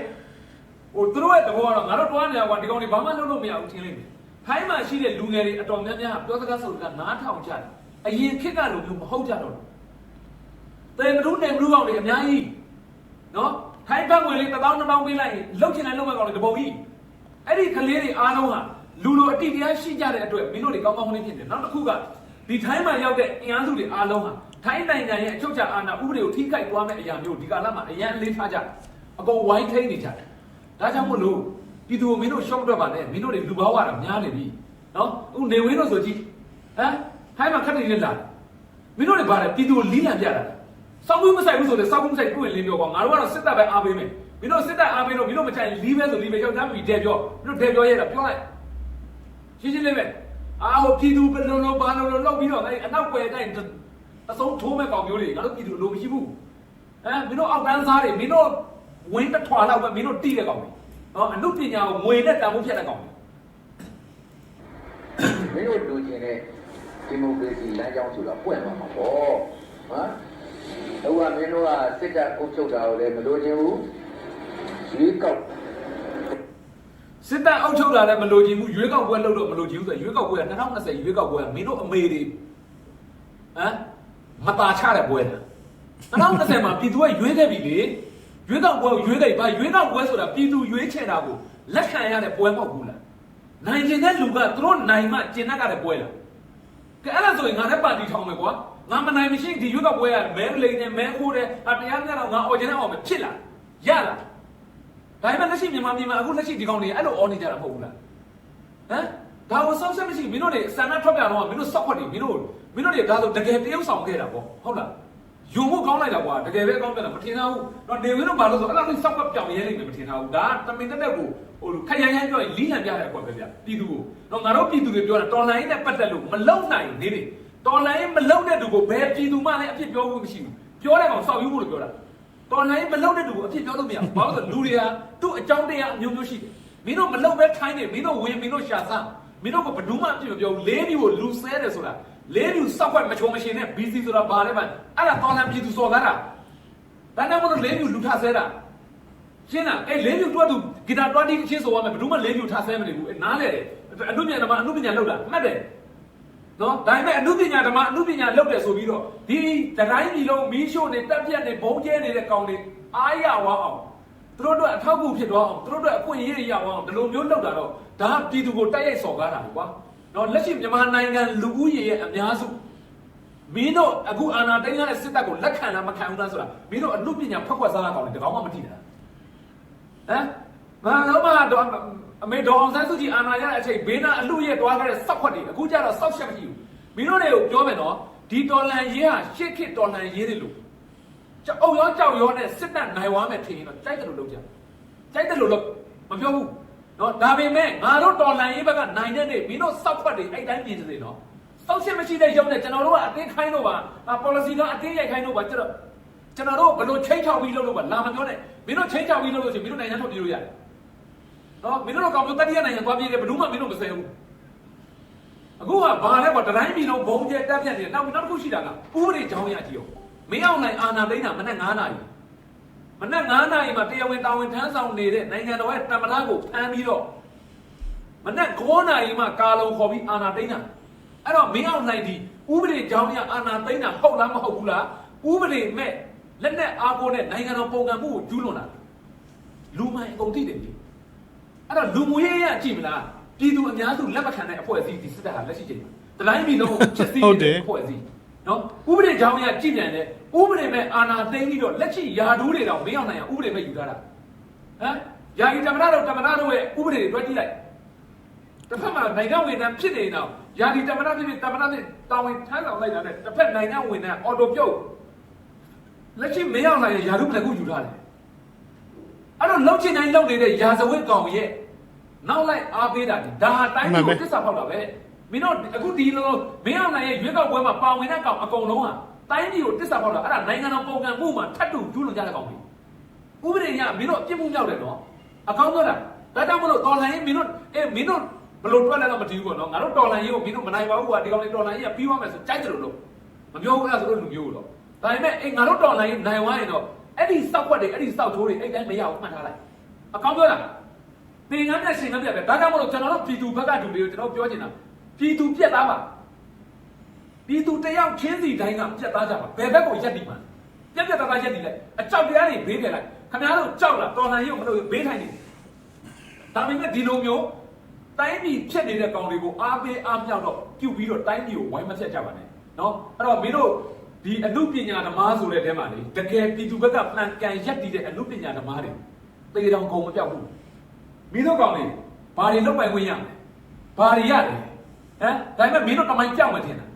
ဟိုသူတို့ရဲ့တဘောကတော့ငါတို့တွားနေတာကွာဒီကောင်တွေဘာမှလုပ်လို့မရဘူးထင်လိမ့်မယ်ထိုင်းမှာရှိတဲ့လူငယ်တွေအတော်များများပြောစကားဆိုကနားထောင်ကြတယ်အရင်ခေတ်ကလိုမျိုးမဟုတ်ကြတော့ဘူးတေမတူးနေမတူးကောင်တွေအများကြီးနော်ထိုင်းဘက်ဝင်လေးတစ်ပေါင်းတစ်ပေါင်းပေးလိုက်ရင်လုတ်ချင်တယ်လုတ်မဲ့ကောင်တွေတပုံကြီးအဲ့ဒီကလေးတွေအားလုံးဟာ လူလိုအတိတရားရှိကြတဲ့အတွက်မင်းတို့တွေကောင်းကောင်းလေးဖြစ်တယ်နောက်တစ်ခုကဒီထိုင်းမှာရောက်တဲ့အင်အားစုတွေအားလုံးဟာထိုင်းနိုင်ငံရဲ့အချုပ်ချာအာဏာဥပဒေကိုထိခိုက်သွားမဲ့အရာမျိုးဒီကာလမှာအရန်လေးထားကြတယ်အကုန်ဝိုင်းထိန်နေကြတယ်ဒါကြောင့်မို့လို့ပြည်သူကိုမင်းတို့ရှော့တော့ပါနဲ့မင်းတို့တွေလူဘာဝတာများနေပြီနော်အခုနေဝင်းတို့ဆိုကြည့်ဟမ်ထိုင်းမှာခက်နေနေလာတယ်မင်းတို့တွေပါတယ်ပြည်သူကိုလီးလံပြတာစောက်ဘူးမဆိုင်ဘူးဆိုတော့စောက်ဘူးမဆိုင်ကိုယ်လင်းပြောပါငါတို့ကတော့စစ်တပ်ပဲအားပေးမယ်မင်းတို့စစ်တပ်အားပေးတော့မင်းတို့မချိုင်လီးပဲဆိုလီးပဲရောက်ကြပြီတဲပြောမင်းတို့တဲပြောရဲတာပြောလိုက် ရှင်းရှင်းလေးပဲအာဟိုပြည်သူဘယ်လိုလိုဘာလိုလိုလောက်ပြီးတော့အဲ့အနောက်ွယ်တိုင်းအဆုံးထိုးမဲ့ကောင်မျိုးတွေငါတို့ပြည်သူလိုမရှိဘူးဟမ်မင်းတို့အောက်တန်းစားတွေမင်းတို့ဝင်းတစ်ထွာလောက်ပဲမင်းတို့တီးတဲ့ကောင်တွေနော်အမှုပညာကိုငွေနဲ့တန်ဖိုးဖြတ်တဲ့ကောင်တွေမင်းတို့လူချင်းတဲ့ဒီမိုကရေစီလမ်းကြောင်းဆိုတာပွင့်သွားမှာပေါ့ဟမ်တော့ကမင်းတို့ကစစ်တပ်အုပ်ချုပ်တာကိုလည်းမလိုချင်ဘူးရွေးကောက် စစ်တပ်အုပ်ချုပ်လာလည်းမလိုချင်ဘူးရွေးကောက်ပွဲလုပ်တော့မလိုချင်ဘူးဆိုရွေးကောက်ပွဲက2020ရွေးကောက်ပွဲကမင်းတို့အမေတွေဟမ်မตาချတဲ့ပွဲလား2020မှာပြည်သူကရွေးခဲ့ပြီလေရွေးကောက်ပွဲကိုရွေးခဲ့ပြီဘာရွေးကောက်ပွဲဆိုတာပြည်သူရွေးချယ်တာကိုလက်ခံရတဲ့ပွဲမဟုတ်ဘူးလားနိုင်ကျင်တဲ့လူကသူတို့နိုင်မှကျင်တတ်တဲ့ပွဲလားကဲအဲ့ဒါဆိုရင်ငါလည်းပါတီထောင်မယ်ကွာငါမနိုင်မရှိဒီရွေးကောက်ပွဲကမဲလိန်နဲ့မဲခိုးတဲ့အတရားမျှတော့ငါအော်ကျင်တဲ့အောင်မဖြစ်လားရလား ဒါပေမဲ့လက်ရှိမြန်မာပြည်မှာအခုလက်ရှိဒီကောင်တွေအဲ့လိုအော်နေကြတာမဟုတ်ဘူးလားဟမ်ဒါကိုစောင့်ဆက်မရှိမင်းတို့တွေစံနှထွက်ပြတော့မင်းတို့စောက်ခွက်တွေမင်းတို့မင်းတို့တွေဒါဆိုတကယ်တရုပ်ဆောင်ခဲ့တာပေါ့ဟုတ်လားရယုံဖို့ကောင်းလိုက်တာကွာတကယ်ပဲကောင်းတယ်လားမထင်ထားဘူးတော့နေဝင်တော့ဘာလို့ဆိုအဲ့လောက်ဆောက်ကပ်ပြောင်ရဲလိမ့်မယ်မထင်ထားဘူးဒါကတမင်တက်တက်ကိုဟိုခက်ရိုင်းရိုင်းပြောရင်လီးလံပြတဲ့အကွက်ပဲဗျပြည်သူကိုတော့ငါတို့ပြည်သူတွေပြောတာတော်လိုင်းနဲ့ပတ်သက်လို့မလုံနိုင်နေတယ်တော်လိုင်းမလုံတဲ့သူကိုဘယ်ပြည်သူမှလည်းအဖြစ်ပြောဖို့မရှိဘူးပြောတဲ့ကောင်စောက်ယူဖို့လို့ပြောတာ တော်လိုင်းမလုံတဲ့သူကိုအဖြစ်ပြောလို့မရဘူးဘာလို့လဲလူတွေကသူ့အကြောင်းတရားအမျိုးမျိုးရှိတယ်မင်းတို့မလုံပဲထိုင်းနေမင်းတို့ဝင်မင်းတို့ရှာစားမင်းတို့ကဘယ်သူမှအဖြစ်မပြောဘူးလေးမျိုးကိုလူဆဲတယ်ဆိုတာလေးမျိုးစောက်ခွက်မချုံမရှင်နဲ့ BC ဆိုတာဘာလဲမှအဲ့ဒါတော်လန်ပြည်သူစော်ကားတာဘာနဲ့မလို့လေးမျိုးလူထဆဲတာရှင်းလားအဲ့လေးမျိုးတွတ်သူဂီတာတွတ်တီချင်းဆိုရမယ်ဘယ်သူမှလေးမျိုးထဆဲမနေဘူးအဲ့နားလေတယ်အမှုပညာဓမ္မအမှုပညာလောက်တာမှတ်တယ် နော်ဒါပေမဲ့အမှုပညာဓမ္မအမှုပညာလောက်တယ်ဆိုပြီးတော့ဒီတိုင်းပြည်လုံးမီးရှို့နေတက်ပြက်နေဘုံကျဲနေတဲ့ကောင်တွေအားရဝအောင်သူတို့တို့အထောက်အကူဖြစ်သွားအောင်သူတို့တို့အခွင့်အရေးတွေရအောင်ဒီလိုမျိုးလောက်တာတော့ဒါကပြည်သူကိုတိုက်ရိုက်စော်ကားတာလေကွာနော်လက်ရှိမြန်မာနိုင်ငံလူဦးရေရဲ့အများစုမင်းတို့အခုအာဏာသိမ်းရတဲ့စစ်တပ်ကိုလက်ခံလားမခံဘူးလားဆိုတာမင်းတို့အမှုပညာဖက်ခွက်စားတာကောင်းတယ်တကောင်မှမထိတာဟမ်ငါတော့မှတော့ အမေတော်အောင်ဆန်းစုကြည်အာဏာရတဲ့အချိန်ဘေးနာအလူရဲ့တွားခဲ့တဲ့စောက်ခွက်တွေအခုကျတော့စောက်ချက်မရှိဘူးမင်းတို့တွေကိုပြောမယ်နော်ဒီတော်လန်ရေးဟာရှစ်ခေတ်တော်လန်ရေးတွေလို့ကြောက်အုပ်ရောကြောက်ရောနဲ့စစ်တပ်နိုင်ဝါမယ်ထင်ရင်တော့ကြိုက်တယ်လို့လုပ်ကြကြိုက်တယ်လို့လုပ်မပြောဘူးနော်ဒါပေမဲ့ငါတို့တော်လန်ရေးဘက်ကနိုင်တဲ့နေ့မင်းတို့စောက်ခွက်တွေအဲ့တိုင်းပြင်နေတယ်နော်စောက်ရှင်းမရှိတဲ့ရုံနဲ့ကျွန်တော်တို့ကအတင်းခိုင်းလို့ပါအာ policy ကအတင်းရိုက်ခိုင်းလို့ပါကျွန်တော်ကျွန်တော်တို့ဘယ်လိုချိန်ချောက်ပြီးလုပ်လို့ပါလာမပြောနဲ့မင်းတို့ချိန်ချောက်ပြီးလုပ်လို့ရှိရင်မင်းတို့နိုင်ငံထုတ်ပြေးလို့ရတယ် နော်မင်းတို့ကောင်ပြတတိယနိုင်ငံသွားပြေးတယ်ဘယ်သူမှမင်းတို့မဆဲဘူးအခုကဘာလဲကွာတတိုင်းပြည်လုံးဘုံကျဲတက်ပြတ်နေတယ်နောက်နောက်တစ်ခုရှိတာကဥပဒေကြောင်းရကြည့်ရောမင်းအောင်နိုင်အာဏာသိမ်းတာမနေ့9နာရီမနေ့9နာရီမှာတရားဝင်တာဝန်ထမ်းဆောင်နေတဲ့နိုင်ငံတော်ရဲ့တမန်တော်ကိုဖမ်းပြီးတော့မနေ့9နာရီမှာကာလုံခေါ်ပြီးအာဏာသိမ်းတာအဲ့တော့မင်းအောင်နိုင်ဒီဥပဒေကြောင်းရအာဏာသိမ်းတာဟုတ်လားမဟုတ်ဘူးလားဥပဒေမဲ့လက်နဲ့အားကိုနဲ့နိုင်ငံတော်ပုံကံမှုကိုကျူးလွန်တာလူမိုင်အကုန်သိတယ်ဒီ အဲ့တော့လူမှုရေးရကြည့်မလားပြည်သူအများစုလက်မခံတဲ့အဖွဲ့အစည်းဒီစစ်တပ်ဟာလက်ရှိချိန်မှာတတိုင်းပြည်လုံးကိုချက်စီးနေတဲ့အဖွဲ့အစည်းနော်ဥပဒေကြောင်းရကြည့်ပြန်တယ်ဥပဒေမဲ့အာဏာသိမ်းပြီးတော့လက်ရှိယာဒူးတွေတော့မင်းအောင်နိုင်ရဥပဒေမဲ့ယူထားတာဟမ်ယာယီတမနာတော့တမနာတော့ရဲ့ဥပဒေတွေတွက်ကြည့်လိုက်တစ်ဖက်မှာနိုင်ငံဝန်ထမ်းဖြစ်နေတော့ယာဒီတမနာဖြစ်ဖြစ်တမနာဖြစ်တာဝန်ထမ်းဆောင်လိုက်တာနဲ့တစ်ဖက်နိုင်ငံဝန်ထမ်းအော်တိုပြုတ်လက်ရှိမင်းအောင်နိုင်ရဲ့ယာရုပလက်ခုယူထားတယ်အဲ့တော့လှုပ်ချင်တိုင်းလှုပ်နေတဲ့ယာဇဝတ်ကောင်ရဲ့ နောက်လိုက်အားပေးတာဒီဒါဟာတိုင်းပြည်ကိုတစ္ဆာဖောက်တာပဲမင်းတို့အခုဒီလိုမင်းအောင်နိုင်ရဲ့ရွေးကောက်ပွဲမှာပါဝင်တဲ့ကောင်အကုန်လုံးဟာတိုင်းပြည်ကိုတစ္ဆာဖောက်တာအဲ့ဒါနိုင်ငံတော်ပုံကံမှုမှာထပ်တူကျူးလွန်ကြတဲ့ကောင်တွေဥပဒေရမင်းတို့အပြစ်မှုမြောက်တယ်နော်အကောင်းဆုံးတာဒါကြောင့်မလို့တော်လှန်ရေးမင်းတို့အေးမင်းတို့ဘလို့ထွက်လဲတော့မတည်ဘူးပေါ့နော်ငါတို့တော်လန်ရေးကိုမင်းတို့မနိုင်ပါဘူးကွာဒီကောင်လေးတော်လန်ရေးကပြီးသွားမယ်ဆိုကြိုက်တယ်လို့လို့မပြောဘူးအဲ့ဒါဆိုလို့လူမျိုးတော့ဒါပေမဲ့အေးငါတို့တော်လန်ရေးနိုင်သွားရင်တော့အဲ့ဒီစောက်ွက်တွေအဲ့ဒီစောက်ချိုးတွေအဲ့တိုင်းမရဘူးမှတ်ထားလိုက်အကောင်းပြောတာ သင်္ကန်းနဲ့ရှင်ကန်းပြပဲဒါကြောင့်မလို့ကျွန်တော်တို့ပြည်သူဘက်ကလူတွေကိုကျွန်တော်ပြောချင်တာပြည်သူပြက်သားပါပြည်သူတယောက်ချင်းစီတိုင်းကပြက်သားကြပါဘယ်ဘက်ကိုရက်တည်မှာပြက်ပြက်သားသားရက်တည်လိုက်အကြောက်တရားတွေဘေးပြလိုက်ခင်ဗျားတို့ကြောက်လားတော်လှန်ရေးကိုမလုပ်ဘေးထိုင်နေဒါပေမဲ့ဒီလိုမျိုးတိုင်းပြည်ဖြစ်နေတဲ့ကောင်တွေကိုအားပေးအားမြောက်တော့ပြုတ်ပြီးတော့တိုင်းပြည်ကိုဝိုင်းမဖြတ်ကြပါနဲ့နော်အဲ့တော့မင်းတို့ဒီအမှုပညာဓမ္မဆိုတဲ့အဲမှာလေတကယ်ပြည်သူဘက်ကပလန်ကန်ရက်တည်တဲ့အမှုပညာဓမ္မတွေတေတောင်ကုန်မပြောက်ဘူး မင်းတို့ကောင်တွေဘာတွေလုပ်ပိုင်ခွင့်ရမလဲဘာတွေရတယ်ဟမ်ဒါပေမဲ့မင်းတို့တမိုင်းကြောက်မထင်တာ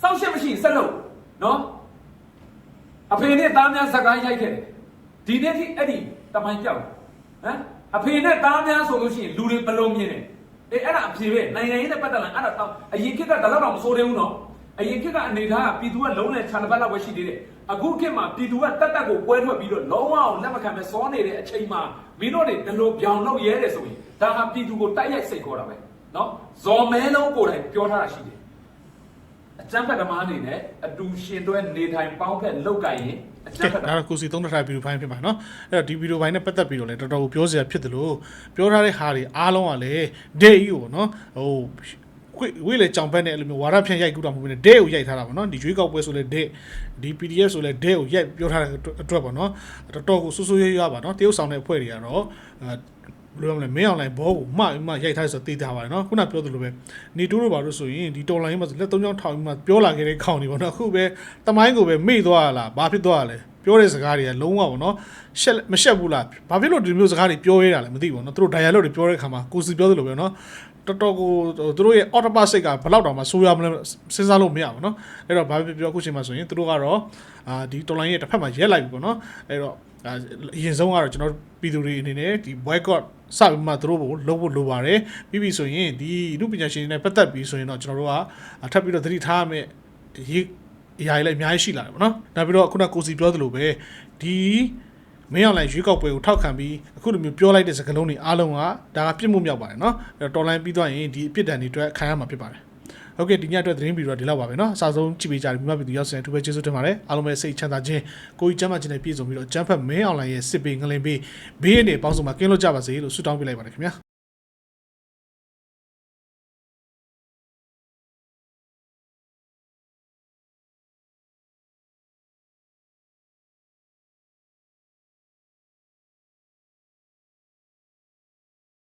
စောင့်ရှက်မရှိရင်ဆက်လုပ်နော်အဖေနဲ့သားများစကားရိုက်ခဲ့တယ်ဒီနေ့ထိအဲ့ဒီတမိုင်းကြောက်ဟမ်အဖေနဲ့သားများဆိုလို့ရှိရင်လူတွေဘလုံးမြင်တယ်အေးအဲ့ဒါအဖေပဲနိုင်ငံရေးနဲ့ပတ်သက်လာအဲ့ဒါတော့အရင်ကတည်းကဒါတော့မဆိုးသေးဘူးနော် အရင်ခေတ်ကအနေထားကပြည်သူကလုံးနဲ့ခြံတစ်ပတ်လောက်ပဲရှိသေးတယ်အခုခေတ်မှာပြည်သူကတက်တက်ကိုပွဲထွက်ပြီးတော့လုံးဝအောင်လက်မခံပဲစောနေတဲ့အချိန်မှာမင်းတို့တွေဒီလိုပြောင်လောက်ရဲတယ်ဆိုရင်ဒါဟာပြည်သူကိုတိုက်ရိုက်စိတ်ခေါ်တာပဲနော်ဇော်မဲလုံးကိုယ်တိုင်ပြောထားတာရှိတယ်အကျန်းဖက်ဓမ္မအနေနဲ့အတူရှင်တွဲနေထိုင်ပေါင်းဖက်လောက်ကင်ရင်အကျကဲန်းဖက်ဓမ္မဒါတော့ကိုစီသုံးတစ်ထိုင်ဗီဒီယိုဖိုင်ဖြစ်ပါနော်အဲ့တော့ဒီဗီဒီယိုဖိုင်နဲ့ပတ်သက်ပြီးတော့လည်းတော်တော်ကိုပြောစရာဖြစ်တယ်လို့ပြောထားတဲ့ဟာတွေအားလုံးကလည်းဒေးကြီးကိုနော်ဟို ဝိဝိလေကြောင်ပက်နဲ့အဲ့လိုမျိုးဝါရဖြန့်ရိုက်ကူတာမဟုတ်ဘူးねဒေးကိုရိုက်ထားတာပေါ့နော်ဒီရွေးကောက်ပွဲဆိုလဲဒေးဒီ PDF ဆိုလဲဒေးကိုရိုက်ပြောထားတဲ့အတွက်ပေါ့နော်တော်တော်ကိုဆူဆူရွရွပါနော်တရုတ်ဆောင်တဲ့အဖွဲ့တွေကတော့အဲဘယ်လိုရမလဲမင်းအောင်လိုင်းဘောကိုမှမှရိုက်ထားဆိုသိထားပါတယ်နော်ခုနပြောသလိုပဲနေတူးတို့ပါလို့ဆိုရင်ဒီတော်လိုင်းမှာလက်သုံးချောင်းထောင်ပြီးမှပြောလာခဲ့တဲ့ခေါင်းတွေပေါ့နော်အခုပဲတမိုင်းကိုပဲမေ့သွားရလားဘာဖြစ်သွားရလဲပြောတဲ့စကားတွေကလုံးဝပေါ့နော်ရှက်မရှက်ဘူးလားဘာဖြစ်လို့ဒီမျိုးစကားတွေပြောရတာလဲမသိဘူးပေါ့နော်သူတို့ dialogue တွေပြောတဲ့ခါမှာကိုစီပြောသလိုပဲနော် တော်တော်ကိုသူတို့ရဲ့ auto pass စိတ်ကဘယ်လောက်တောင်မှဆိုးရမလဲစဉ်းစားလို့မရဘူးเนาะအဲ့တော့ဘာဖြစ်ပြောအခုချိန်မှာဆိုရင်သူတို့ကတော့အာဒီတော်လိုင်းရဲ့တစ်ဖက်မှာရက်လိုက်ပြီပေါ့နော်အဲ့တော့အရင်ဆုံးကတော့ကျွန်တော်ပြည်သူတွေအနေနဲ့ဒီ boycott စပြီးမှသူတို့ကိုလုပ်ဖို့လိုပါတယ်ပြီးပြီဆိုရင်ဒီလူပညာရှင်တွေနဲ့ပတ်သက်ပြီးဆိုရင်တော့ကျွန်တော်တို့ကထပ်ပြီးတော့သတိထားရမယ့်ရေးအရာတွေလည်းအများကြီးရှိလာတယ်ပေါ့နော်နောက်ပြီးတော့ခုနကိုစီပြောသလိုပဲဒီ မင်းအောင်လိုင်းရွေးကောက်ပွဲကိုထောက်ခံပြီးအခုလိုမျိုးပြောလိုက်တဲ့စကားလုံးတွေအားလုံးကဒါကပြစ်မှုမြောက်ပါတယ်เนาะအဲ့တော့တော်လိုင်းပြီးသွားရင်ဒီအပြစ်ဒဏ်တွေအတွက်ခံရမှာဖြစ်ပါတယ်ဟုတ်ကဲ့ဒီညအတွက်သတင်းဗီဒီယိုဒီလောက်ပါပဲเนาะအစားဆုံးကြည့်ပေးကြတယ်မိမပြည်သူရောက်စင်အထူးပဲကျေးဇူးတင်ပါတယ်အားလုံးပဲစိတ်ချမ်းသာခြင်းကိုကြီးကျမ်းမာခြင်းနဲ့ပြည့်စုံပြီးတော့ကျမ်းဖတ်မင်းအောင်လိုင်းရဲ့စစ်ပေငလင်ပေးဘေးအနေပေါင်းစုံမှာကင်းလို့ကြပါစေလို့ဆုတောင်းပေးလိုက်ပါတယ်ခင်ဗျာ